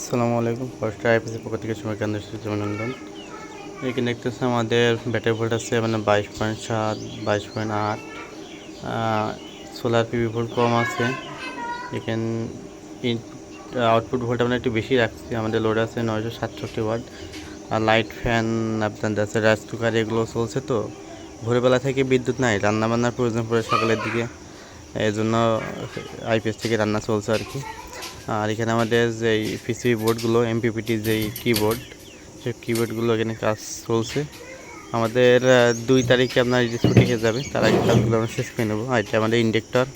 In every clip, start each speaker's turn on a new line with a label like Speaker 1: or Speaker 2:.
Speaker 1: আসসালামু আলাইকুম first IPC পক্ষ থেকে সময় কেন্দ্র অভিনন্দন। এখানে দেখতেছে আমাদের ব্যাটারি ভোল্ট আছে মানে বাইশ পয়েন্ট সাত, বাইশ পয়েন্ট আট সোলার পিভি ভোল্ট কম আছে। এখানে আউটপুট ভোল্ট আমরা একটু বেশি রাখছি, আমাদের লোড আছে নয়শো সাতষট্টি ওয়াট আর লাইট ফ্যান আপনাদের আছে রাইস কুকার এগুলো চলছে তো। ভোরবেলা থেকে বিদ্যুৎ নাই রান্না বান্নার প্রয়োজন পড়ে সকালের দিকে। এই জন্য আইপিএস থেকে রান্না চলছে আর কি। আর এখানে আমাদের যে পিসিবি বোর্ডগুলো এমপিপিটি যেই কিবোর্ড সেই কিবোর্ডগুলো এখানে কাজ চলছে। আমাদের দুই তারিখে আপনার যে ছুটি হয়ে যাবে, তার আগে কাজগুলো আমরা শেষ করে নেব। আর এটা আমাদের ইন্ডেক্টর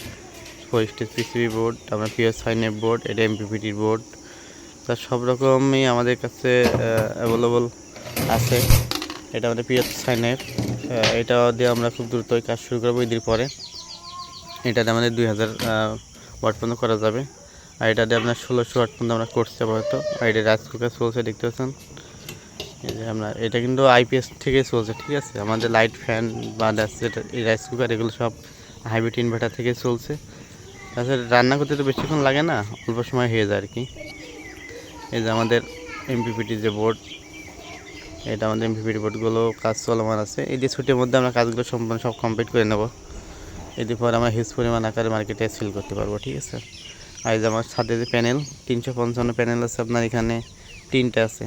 Speaker 1: ফোর পিসিবি বোর্ড আমরা পিএস ফাইনের বোর্ড এটা এমপিপিটির বোর্ড তা সব রকমই আমাদের কাছে অ্যাভেলেবল আছে। এটা আমাদের পিএস সাইনের এটা দিয়ে আমরা খুব দ্রুতই কাজ শুরু করব ঈদের পরে। এটাতে আমাদের দুই হাজার ওয়াট পর্যন্ত করা যাবে। আর এটা দিয়ে আপনার ষোলোশো ওয়াট পর্যন্ত আমরা করছি আপাতত। আর এটা রাইস কুকার চলছে, দেখতে পাচ্ছেন? এই যে আমরা এটা কিন্তু আইপিএস থেকে চলছে, ঠিক আছে? আমাদের লাইট ফ্যান বা রাইস কুকার এগুলো সব হাইব্রিড ইনভার্টার থেকে চলছে। তাছাড়া রান্না করতে তো বেশিক্ষণ লাগে না, অল্প সময় হয়ে যায় আর কি। এই যে আমাদের এমপিপিটি যে বোর্ড এটা আমাদের এমপিপিটি বোর্ডগুলো কাজ চলমান আছে। এই যে ছুটির মধ্যে আমরা কাজগুলো সম্পূর্ণ সব কমপ্লিট করে নেব। এদের পর আমরা হিউজ পরিমাণ আকারে মার্কেটে সেল করতে পারব, ঠিক আছে? আর যে আমার ছাদে যে প্যানেল তিনশো পঞ্চান্ন প্যানেল আছে আপনার এখানে, তিনটে আছে।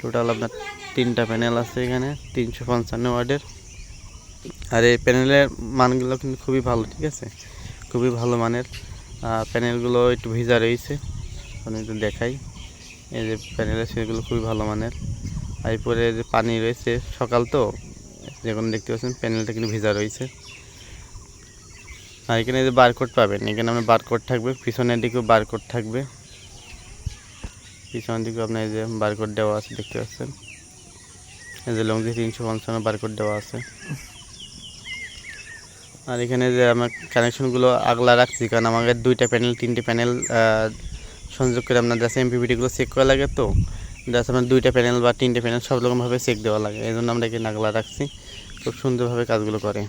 Speaker 1: টোটাল আপনার তিনটা প্যানেল আছে এখানে, তিনশো পঞ্চান্ন ওয়ার্ডের। আর এই প্যানেলের মানগুলো কিন্তু খুবই ভালো, ঠিক আছে? খুবই ভালো মানের। প্যানেলগুলো একটু ভিজা রয়েছে আমি একটু দেখাই। এই যে প্যানেলের সেগুলো খুবই ভালো মানের। আর এরপরে যে পানি রয়েছে সকাল তো, যেমন দেখতে পাচ্ছেন প্যানেলটা কিন্তু ভিজা রয়েছে। আর এখানে যে বারকোড পাবেন, এখানে আপনার বারকোড থাকবে, পিছনের দিকেও বারকোড থাকবে। পিছনের দিকেও আপনার এই যে বারকোড দেওয়া আছে, দেখতে পাচ্ছেন? এই যে লংজি তিনশো পঞ্চান্ন বারকোড দেওয়া আছে। আর এখানে যে আমার কানেকশনগুলো আগলা রাখছি, কারণ আমাদের দুইটা প্যানেল তিনটে প্যানেল সংযোগ করে আপনার যাচ্ছে এমপিপিটিগুলো চেক করা লাগে তো। যাচ্ছে আপনার দুইটা প্যানেল বা তিনটে প্যানেল সব রকমভাবে চেক দেওয়া লাগে, এই জন্য আমরা এখানে আগলা রাখছি। খুব সুন্দরভাবে কাজগুলো করে।